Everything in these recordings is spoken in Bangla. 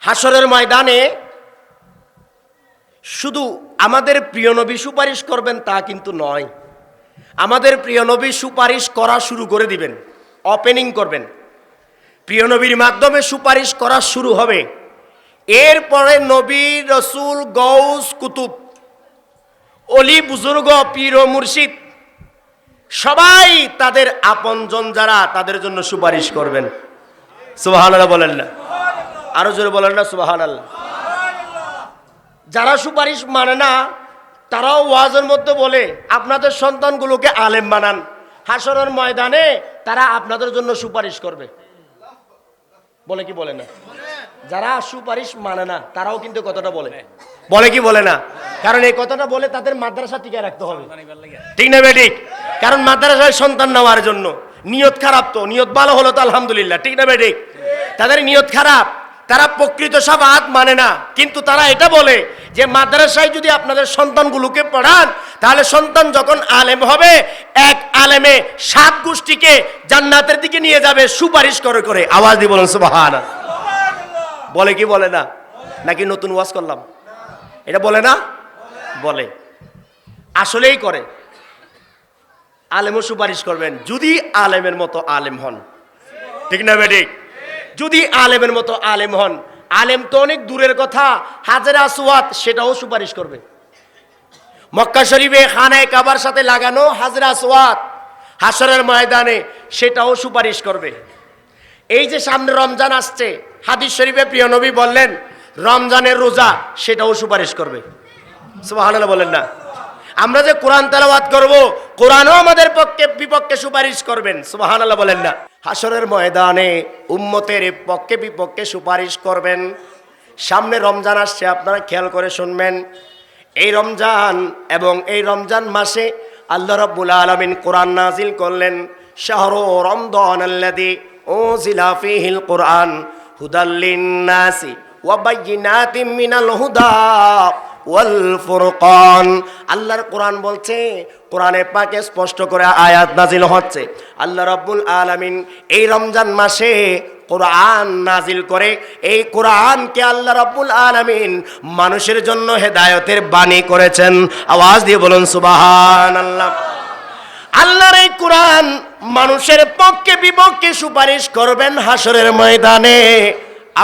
হাসরের ময়দানে শুধু আমাদের প্রিয় নবী সুপারিশ করবেন তা কিন্তু নয়। আমাদের প্রিয় নবী সুপারিশ করা শুরু করে দিবেন ওপেনিং করবেন। প্রিয় নবীর মাধ্যমে সুপারিশ করা শুরু হবে। এরপরে নবী রসুল গৌস কুতুব, অলি, বুজুর্গ, পীর মুর্শিদ, সবাই তাদের আপনজন যারা তাদের জন্য সুপারিশ করবেন। সুবাহান বলেন না। আরও জোরে বলেন না সুবাহান আল্লাহ যারা সুপারিশ মানে না, তারাও ওয়াজের মধ্যে বলে, আপনাদের সন্তানগুলোকে আলেম বানান। হাসরের ময়দানে তারা আপনাদের জন্য সুপারিশ করবে। বলে কি বলে না? যারা সুপারিশ মানে না, তারাও কিন্তু কথাটা বলে। বলে কি বলে না? কারণ এই কথাটা বলে তাদের মাদ্রাসা টিকে রাখতে হবে। ঠিক না বেঠিক কারণ মাদ্রাসায় সন্তান নেওয়ার জন্য নিয়ত খারাপ তো, নিয়ত ভালো হলো তো আলহামদুলিল্লাহ। ঠিক না বেঠিক তাদের নিয়ত খারাপ। তারা প্রকৃত সাবাত মানে না। কিন্তু তারা এটা বলে যে মাদ্রাসায় যদি আপনাদের সন্তানগুলোকে পড়ান, তাহলে সন্তান যখন আলেম হবে, এক আলেমে সাত গোষ্ঠীকে জান্নাতের দিকে নিয়ে যাবে সুপারিশ করে করে। আওয়াজ দিয়ে বলুন সুবাহান বলে কি বলে না? নাকি নতুন ওয়াজ করলাম? এটা বলে না? বলে। আসলেই করে। আলেমও সুপারিশ করবেন, যদি আলেমের মতো আলেম হন। ঠিক না বেঠিক যদি আলেমের মতো আলেম হন, আলেম তো অনেক দূরের কথা, হাজারা আসওয়াত সেটাও সুপারিশ করবে। মক্কা শরীফে খানায় কাবার সাথে লাগানো হাজরা আসওয়াত হাসরের ময়দানে সেটাও সুপারিশ করবে। এই যে সামনে রমজান আসছে, হাদিস শরীফে প্রিয় নবী বললেন, রমজানের রোজা সেটাও সুপারিশ করবে। সুবহানাল্লাহ বলেন না। আমরা যে কোরআন তেলাওয়াত করব, কোরআনও আমাদের পক্ষে বিপক্ষে সুপারিশ করবেন। সুবহানাল্লাহ বলেন না। হাসরের ময়দানে উম্মতের পক্ষে বিপক্ষে সুপারিশ করবেন। সামনে রমজান আসছে, আপনারা খেয়াল করে শুনবেন। এই রমজান এবং এই রমজান মাসে আল্লাহ রাব্বুল আলামিন কোরআন নাজিল করলেন, শাহরু রমদান আল্লাযী উনজিলা ফীহিল কোরআন হুদাল লিন-নাসি ওয়া বাইয়িনাতিম মিনাল হুদা। ওয়াল ফুরকান। আল্লাহর কোরআন বলছে, কোরআনে পাকে স্পষ্ট করে আয়াত নাজিল হচ্ছে। আল্লাহ রাব্বুল আলামিন এই রমজান মাসে কোরআন নাজিল করে, এই কোরআনকে আল্লাহ রাব্বুল আলামিন মানুষের জন্য হেদায়তের বাণী করেছেন। আওয়াজ দিয়ে বলুন সুবাহান আল্লাহ আল্লাহর এই কোরআন মানুষের পক্ষে বিপক্ষে সুপারিশ করবেন হাসরের ময়দানে।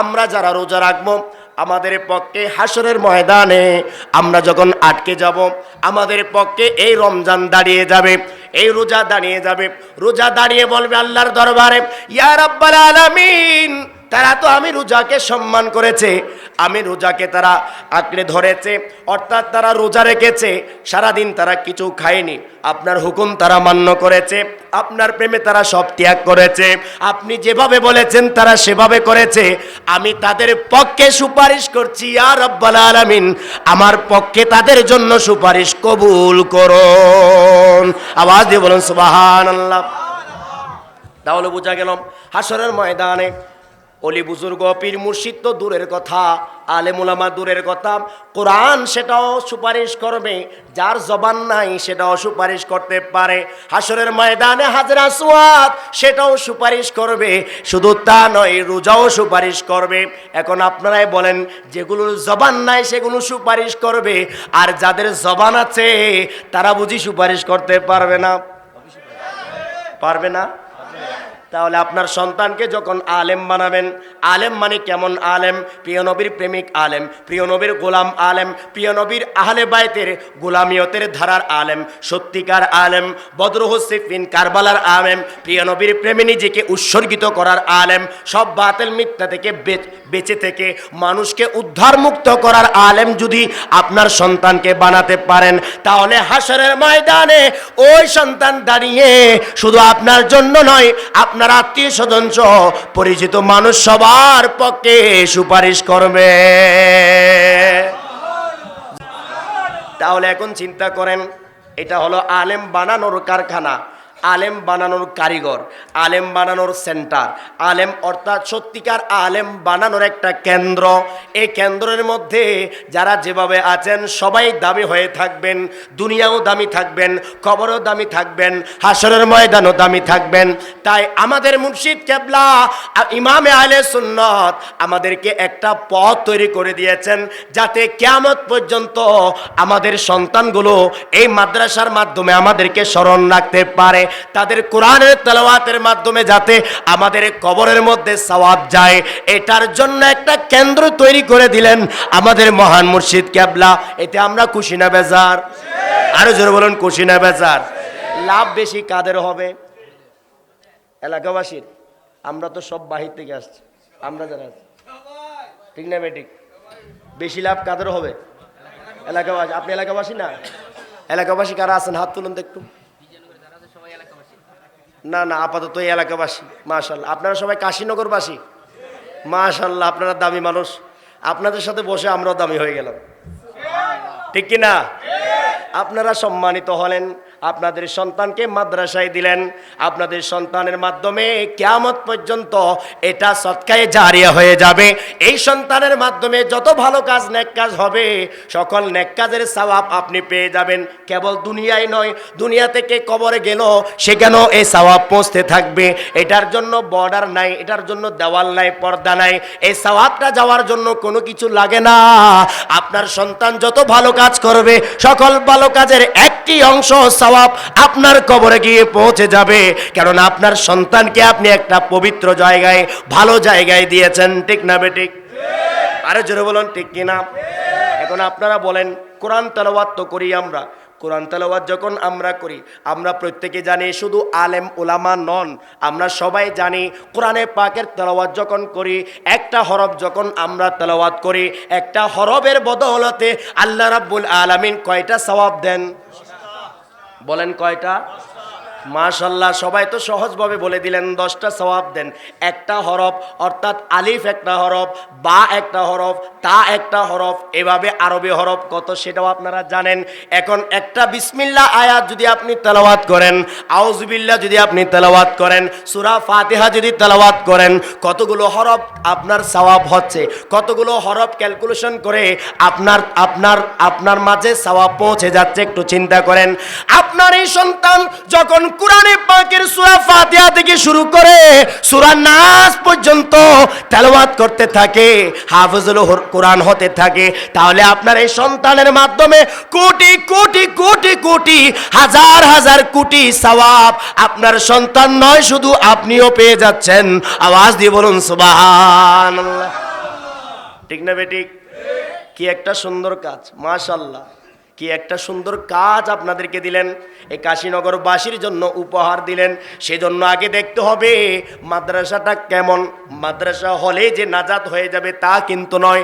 আমরা যারা রোজা রাখব আমাদের পক্ষে হাসরের ময়দানে আমরা যখন আটকে যাব, আমাদের পক্ষে এই রমজান দাঁড়িয়ে যাবে, এই রোজা দাঁড়িয়ে যাবে। রোজা দাঁড়িয়ে বলবে আল্লাহর দরবারে, ইয়া রাব্বাল আলামিন তারা তো আমি রোজাকে সম্মান করেছে, আমি রোজাকে তারা আঁকড়ে ধরেছে, অর্থাৎ তারা রোজা রেখেছে, সারাদিন তারা কিছু খায়নি। আপনার হুকুম তারা মান্য করেছে, আপনার প্রেমে তারা সব ত্যাগ করেছে, আপনি যেভাবে বলেছেন তারা সেভাবে করেছে, আমি তাদের পক্ষে সুপারিশ করছি আর রব্বাল আলামিন, আমার পক্ষে তাদের জন্য সুপারিশ কবুল করুন। আওয়াজ দিয়ে বলুন, সুবহানাল্লাহ। তাহলে বোঝা গেলাম হাসরের ময়দানে অলি বুজুর্গ পীর মুর্শিদ তো দূরের কথা আলেমুলামা দূরের কথা। কোরআন সেটাও সুপারিশ করবে, যার জবান নাই সেটাও সুপারিশ করতে পারে। হাসরের ময়দানে হাজরা সোয়াদ সেটাও সুপারিশ করবে, শুধু তা নয়, রোজাও সুপারিশ করবে। এখন আপনারাই বলেন, যেগুলোর জবান নাই সেগুলো সুপারিশ করবে, আর যাদের জবান আছে, তারা বুঝি সুপারিশ করতে পারবে না? পারবে না? তাহলে আপনার সন্তানকে যখন আলেম বানাবেন, আলেম মানে কেমন আলেম? প্রিয় নবীর প্রেমিক আলেম, প্রিয় নবীর গোলাম আলেম, প্রিয় নবীর আহলে বাইতের গোলামিয়তের ধারার আলেম, সত্যিকার আলেম বদরুহসিফিন কারবালার আলেম, প্রিয় নবীর প্রেমে নিজেকে উৎসর্গিত করার আলেম, সব বাতেল মিথ্যা থেকে বেঁচে থেকে মানুষকে উদ্ধার মুক্ত করার আলেম যদি আপনার সন্তানকে বানাতে পারেন, তাহলে হাসরের ময়দানে ওই সন্তান দাঁড়িয়ে শুধু আপনার জন্য নয়, আপনার আত্মীয় স্বজন সহ পরিচিত মানুষ সবার পক্ষে সুপারিশ করবে। তাহলে এখন চিন্তা করেন, এটা হলো আলেম বানানোর কারখানা। আলেম বানানোর কারিগর, আলেম বানানোর সেন্টার। আলেম অর্থাৎ সত্যিকার আলেম বানানোর একটা কেন্দ্র। এই কেন্দ্রের মধ্যে যারা যেভাবে আছেন, সবাই দামি হয়ে থাকবেন, দুনিয়াও দামি থাকবেন খবরও দামি থাকবেন, হাসরের ময়দানও দামি থাকবেন। তাই আমাদের মুর্শিদ কেবলা, ইমামে আলে সুন্নত আমাদেরকে একটা পথ তৈরি করে দিয়েছেন যাতে কেয়ামত পর্যন্ত আমাদের সন্তানগুলো এই মাদ্রাসার মাধ্যমে আমাদেরকে স্মরণ রাখতে পারে। তাদের কোরআনের তেলাওয়াতের মাধ্যমে যাতে আমাদের কবরের মধ্যে সওয়াব যায়। এটার জন্য একটা কেন্দ্র তৈরি করে দিলেন আমাদের মহান মুর্শিদ কেবলা এতে আমরা খুশি না বেজার? আরও জোরে বলুন, খুশি না বেজার? লাভ বেশি কাদের হবে? এলাকাবাসীর। আমরা তো সব বাহির থেকে আসছি। আমরা যারা ঠিক না বেঠিক? বেশি লাভ কাদের হবে? এলাকাবাসী। আপনি এলাকাবাসী না? এলাকাবাসী কারা আছেন? হাত তুলুন একটু। না না, আপাতত এই এলাকাবাসী মাশাল্লাহ আপনারা সবাই কাশীনগরবাসী? মাশাল্লাহ আপনারা দামি মানুষ। আপনাদের সাথে বসে আমরাও দামি হয়ে গেলাম। ঠিক কি না আপনারা সম্মানিত হলেন। আপনাদের সন্তানকে মাদ্রাসায় দিলেন। আপনাদের সন্তানের মাধ্যমে কেয়ামত পর্যন্ত এটা সৎকায়ে জারিয়া হয়ে যাবে। এই সন্তানের মাধ্যমে যত ভালো কাজ, নেক কাজ হবে, সকল নেক কাজের সওয়াব আপনি পেয়ে যাবেন। কেবল দুনিয়ায় নয়, দুনিয়া থেকে কবরে গেল, সেখানেও এই সওয়াব পৌঁছতে থাকবে। এটার জন্য বর্ডার নাই, এটার জন্য দেওয়াল নাই, পর্দা নাই। এই সওয়াবটা যাওয়ার জন্য কোনো কিছু লাগে না। আপনার সন্তান যত ভালো কাজ করবে, সকল ভালো কাজের একটি অংশ সওয়াব আপনার কবরে গিয়ে পৌঁছে যাবে। কারণ আপনার সন্তানকে আপনি একটা পবিত্র জায়গায়, ভালো জায়গায় দিয়েছেন। ঠিক না বেঠিক আরে জোরে বলুন, ঠিক কিনা? এখন আপনারা বলেন, কোরআন তেলাওয়াত তো করি আমরা। কোরআন তেলাওয়াত যখন আমরা করি, আমরা প্রত্যেকে জানি শুধু আলেম ওলামা নন, আমরা সবাই জানি কোরআনে পাকের তেলাওয়াত যখন করি, একটা হরফ যখন আমরা তেলাওয়াত করি, একটা হরফের বদৌলতে আল্লাহ রাব্বুল আলামিন কয়টা সওয়াব দেন? বলেন কয়টা? মাশাল্লাহ, সবাই তো সহজভাবে বলে দিলেন, দশটা সওয়াব দেন। একটা হরফ, অর্থাৎ আলিফ একটা হরফ, বা একটা হরফ, তা একটা হরফ, এভাবে আরবি হরফ কত সেটাও আপনারা জানেন। এখন একটা বিসমিল্লা আয়াত যদি আপনি তেলাওয়াত করেন আউজবিল্লা যদি আপনি তেলাওয়াত করেন, সুরা ফাতিহা যদি তেলাওয়াত করেন, কতগুলো হরফ আপনার সওয়াব হচ্ছে, কতগুলো হরফ ক্যালকুলেশন করে আপনার আপনার আপনার মাঝে সওয়াব পৌঁছে যাচ্ছে, একটু চিন্তা করেন। আপনার এই সন্তান যখন কোরআনে পাকের সূরা ফাতিহা থেকে শুরু করে সূরা নাস পর্যন্ত তেলাওয়াত করতে থাকে, হাফিজুল কোরআন হতে থাকে। তাহলে আপনার এই সন্তানের মাধ্যমে কোটি কোটি কোটি কোটি, হাজার হাজার কোটি সওয়াব আপনার সন্তান নয়, শুধু আপনিও পেয়ে যাচ্ছেন। আওয়াজ দিয়ে বলুন, সুবহানাল্লাহ। ঠিক না বেটিক কি একটা সুন্দর কাজ মাশাল্লাহ কি একটা সুন্দর কাজ আপনাদেরকে দিলেন। এই কাশীনগরবাসীর জন্য উপহার দিলেন। সেজন্য আগে দেখতে হবে মাদ্রাসাটা কেমন। মাদ্রাসা হলে যে নাজাত হয়ে যাবে তা কিন্তু নয়।